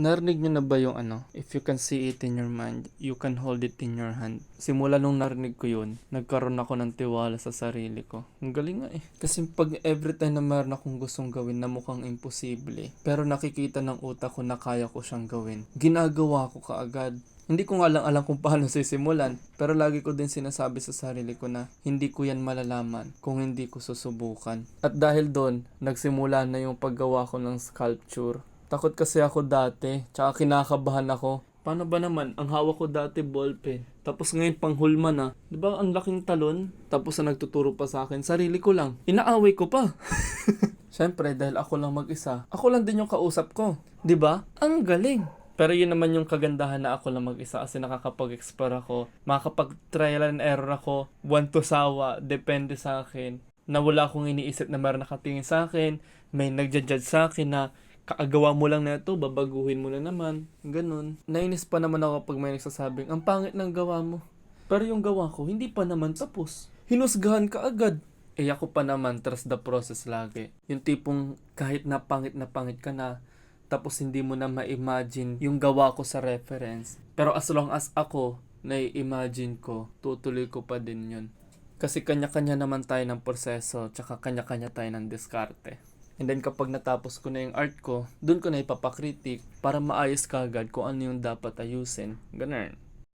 Narinig nyo na ba yung ano? If you can see it in your mind, you can hold it in your hand. Simula nung narinig ko yun, nagkaroon ako ng tiwala sa sarili ko. Ang galing nga eh. Kasi pag every time na meron akong gustong gawin na mukhang imposible, pero nakikita ng utak ko na kaya ko siyang gawin, ginagawa ko kaagad. Hindi ko nga lang alam kung paano sisimulan, pero lagi ko din sinasabi sa sarili ko na hindi ko yan malalaman kung hindi ko susubukan. At dahil doon, nagsimula na yung paggawa ko ng sculpture. Takot kasi ako dati, tsaka kinakabahan ako. Paano ba naman? Ang hawak ko dati ballpen. Tapos ngayon panghulma na. Di ba ang laking talon? Tapos na nagtuturo pa sa akin, sarili ko lang. Inaaway ko pa. Siyempre, dahil ako lang mag-isa, ako lang din yung kausap ko. Di ba? Ang galing. Pero yun naman yung kagandahan na ako lang mag-isa kasi nakakapag-explore ako. Makakapag-trial and error ako. One to sawa. Depende sa akin. Na wala akong iniisip na meron nakatingin sa akin. May nagja-judge sa akin na kaagawa mo lang na ito, babaguhin mo na naman. Ganun. Nainis pa naman ako pag may nagsasabing, ang pangit ng gawa mo. Pero yung gawa ko, hindi pa naman tapos. Hinusgahan ka agad. Eh ako pa naman, trust the process lagi. Yung tipong kahit na pangit na pangit ka na, tapos hindi mo na ma-imagine yung gawa ko sa reference. Pero as long as ako, nai-imagine ko, tutuloy ko pa din yun. Kasi kanya-kanya naman tayo ng proseso, tsaka kanya-kanya tayo ng diskarte. And then kapag natapos ko na yung art ko, dun ko na ipapakritik para maayos kagad kung ano yung dapat ayusin. Ganun.